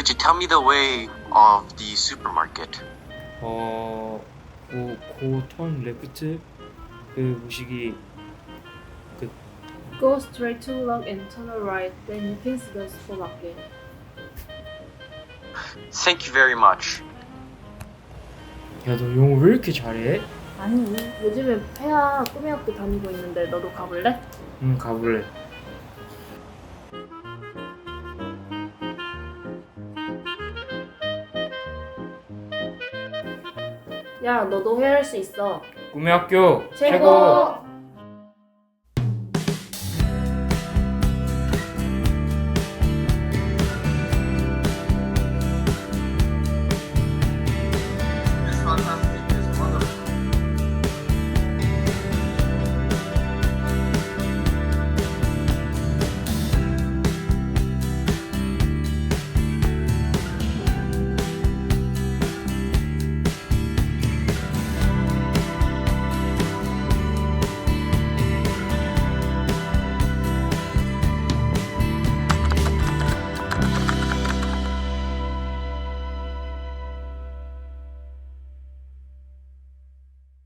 Could you tell me the way of the supermarket? 어, 고, 고턴 레프트 그 보시기 Go straight to log and turn right, then you can see the supermarket. Thank you very much. 야너 영어 왜 이렇게 잘해? 아니, 요즘에 폐하 꿈의 학교 다니고 있는데 너도 가볼래? 응 가볼래 야, 너도 해야 할수 있어. 꿈의 학교 최고!